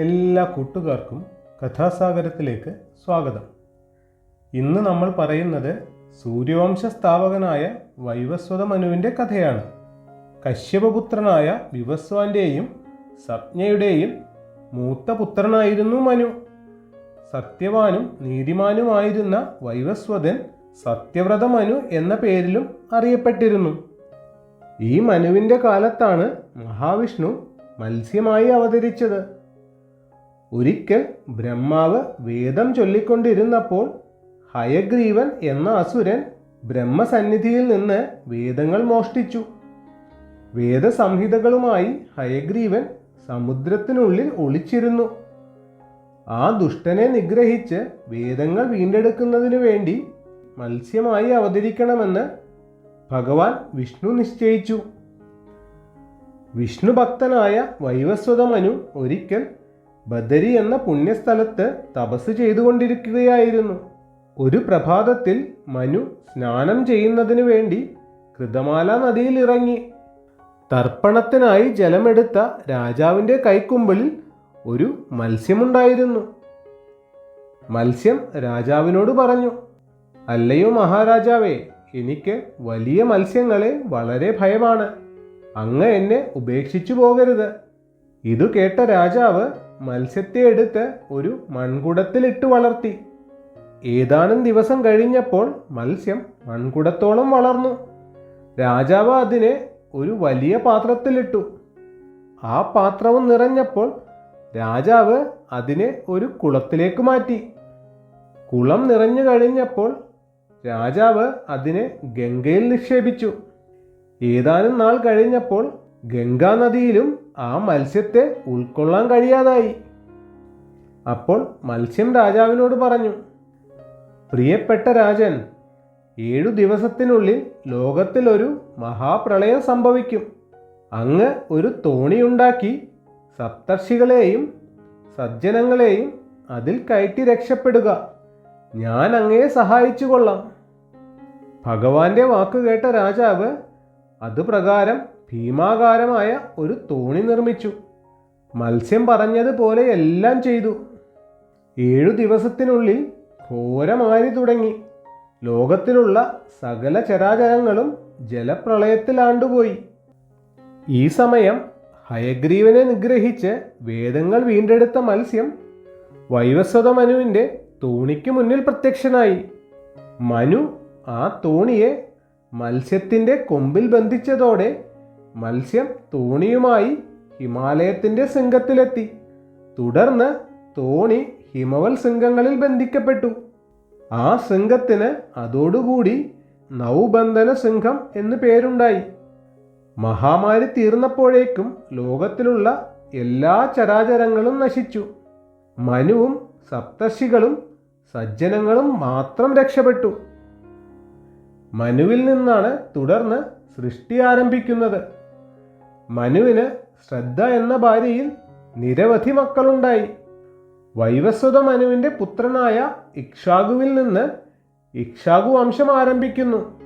എല്ലാ കൂട്ടുകാർക്കും കഥാസാഗരത്തിലേക്ക് സ്വാഗതം. ഇന്ന് നമ്മൾ പറയുന്നത് സൂര്യവംശ സ്ഥാപകനായ വൈവസ്വത മനുവിന്റെ കഥയാണ്. കശ്യപപുത്രനായ വിവസ്വാന്റെയും സജ്ഞയുടെയും മൂത്ത പുത്രനായിരുന്നു മനു. സത്യവാനും നീതിമാനുമായിരുന്ന വൈവസ്വതൻ സത്യവ്രത മനു എന്ന പേരിലും അറിയപ്പെട്ടിരുന്നു. ഈ മനുവിന്റെ കാലത്താണ് മഹാവിഷ്ണു മത്സ്യമായി അവതരിച്ചത്. ഒരിക്കൽ ബ്രഹ്മാവ് വേദം ചൊല്ലിക്കൊണ്ടിരുന്നപ്പോൾ ഹയഗ്രീവൻ എന്ന അസുരൻ ബ്രഹ്മസന്നിധിയിൽ നിന്ന് വേദങ്ങൾ മോഷ്ടിച്ചു. വേദസംഹിതകളുമായി ഹയഗ്രീവൻ സമുദ്രത്തിനുള്ളിൽ ഒളിച്ചിരുന്നു. ആ ദുഷ്ടനെ നിഗ്രഹിച്ച് വേദങ്ങൾ വീണ്ടെടുക്കുന്നതിനു വേണ്ടി മത്സ്യമായി അവതരിക്കണമെന്ന് ഭഗവാൻ വിഷ്ണു നിശ്ചയിച്ചു. വിഷ്ണു ഭക്തനായ വൈവസ്വത മനു ഒരിക്കൽ ബദരി എന്ന പുണ്യസ്ഥലത്ത് തപസ് ചെയ്തുകൊണ്ടിരിക്കുകയായിരുന്നു. ഒരു പ്രഭാതത്തിൽ മനു സ്നാനം ചെയ്യുന്നതിനു വേണ്ടി കൃതമാല നദിയിൽ ഇറങ്ങി. തർപ്പണത്തിനായി ജലമെടുത്ത രാജാവിന്റെ കൈക്കുമ്പിളിൽ ഒരു മത്സ്യമുണ്ടായിരുന്നു. മത്സ്യം രാജാവിനോട് പറഞ്ഞു അല്ലയോ മഹാരാജാവേ എനിക്ക് വലിയ മത്സ്യങ്ങളെ വളരെ ഭയമാണ്. അങ്ങ് എന്നെ ഉപേക്ഷിച്ചു പോകരുത്. ഇതു കേട്ട രാജാവ് മത്സ്യത്തെ എടുത്ത് ഒരു മൺകുടത്തിലിട്ട് വളർത്തി. ഏതാനും ദിവസം കഴിഞ്ഞപ്പോൾ മത്സ്യം മൺകുടത്തോളം വളർന്നു. രാജാവ് അതിനെ ഒരു വലിയ പാത്രത്തിലിട്ടു. ആ പാത്രവും നിറഞ്ഞപ്പോൾ രാജാവ് അതിനെ ഒരു കുളത്തിലേക്ക് മാറ്റി. കുളം നിറഞ്ഞു കഴിഞ്ഞപ്പോൾ രാജാവ് അതിനെ ഗംഗയിൽ നിക്ഷേപിച്ചു. ഏതാനും നാൾ കഴിഞ്ഞപ്പോൾ ഗംഗാ നദിയിലും ആ മത്സ്യത്തെ ഉൾക്കൊള്ളാൻ കഴിയാതായി. അപ്പോൾ മത്സ്യം രാജാവിനോട് പറഞ്ഞു പ്രിയപ്പെട്ട രാജൻ ഏഴു ദിവസത്തിനുള്ളിൽ ലോകത്തിൽ ഒരു മഹാപ്രളയം സംഭവിക്കും. അങ്ങ് ഒരു തോണിയുണ്ടാക്കി സപ്തർഷികളെയും സജ്ജനങ്ങളെയും അതിൽ കയറ്റി രക്ഷപ്പെടുക. ഞാൻ അങ്ങയെ സഹായിച്ചു കൊള്ളാം ഭഗവാന്റെ വാക്കുകേട്ട രാജാവ് അതുപ്രകാരം ഭീമാകാരമായ ഒരു തോണി നിർമ്മിച്ചു. മത്സ്യം പറഞ്ഞതുപോലെ എല്ലാം ചെയ്തു. ഏഴു ദിവസത്തിനുള്ളിൽ ഘോരമാരി തുടങ്ങി. ലോകത്തിലുള്ള സകല ചരാചരങ്ങളും ജലപ്രളയത്തിലാണ്ടുപോയി. ഈ സമയം ഹയഗ്രീവനെ നിഗ്രഹിച്ച് വേദങ്ങൾ വീണ്ടെടുത്ത മത്സ്യം വൈവസ്വത മനുവിന്റെ തോണിക്ക് മുന്നിൽ പ്രത്യക്ഷനായി. മനു ആ തോണിയെ മത്സ്യത്തിന്റെ കൊമ്പിൽ ബന്ധിച്ചതോടെ മത്സ്യം തോണിയുമായി ഹിമാലയത്തിന്റെ ശൃംഗത്തിലെത്തി. തുടർന്ന് തോണി ഹിമവൽ ശൃംഗങ്ങളിൽ ബന്ധിക്കപ്പെട്ടു. ആ ശൃംഗത്തിന് അതോടുകൂടി നൗബന്ധന ശൃംഖം എന്ന് പേരുണ്ടായി. മഹാമാരി തീർന്നപ്പോഴേക്കും ലോകത്തിലുള്ള എല്ലാ ചരാചരങ്ങളും നശിച്ചു. മനുവും സപ്തർഷികളും സജ്ജനങ്ങളും മാത്രം രക്ഷപ്പെട്ടു. മനുവിൽ നിന്നാണ് തുടർന്ന് സൃഷ്ടി ആരംഭിക്കുന്നത്. മനുവിന് ശ്രദ്ധ എന്ന ഭാര്യയിൽ നിരവധി മക്കളുണ്ടായി. വൈവസ്വത മനുവിന്റെ പുത്രനായ ഇക്ഷാഗുവിൽ നിന്ന് ഇക്ഷാഗു വംശം ആരംഭിക്കുന്നു.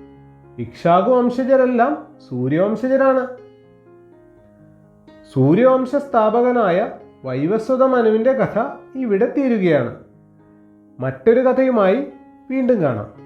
ഇക്ഷാഗു വംശജരെല്ലാം സൂര്യവംശജരാണ്. സൂര്യവംശ സ്ഥാപകനായ വൈവസ്വത മനുവിന്റെ കഥ ഇവിടെ തീരുകയാണ്. മറ്റൊരു കഥയുമായി വീണ്ടും കാണാം.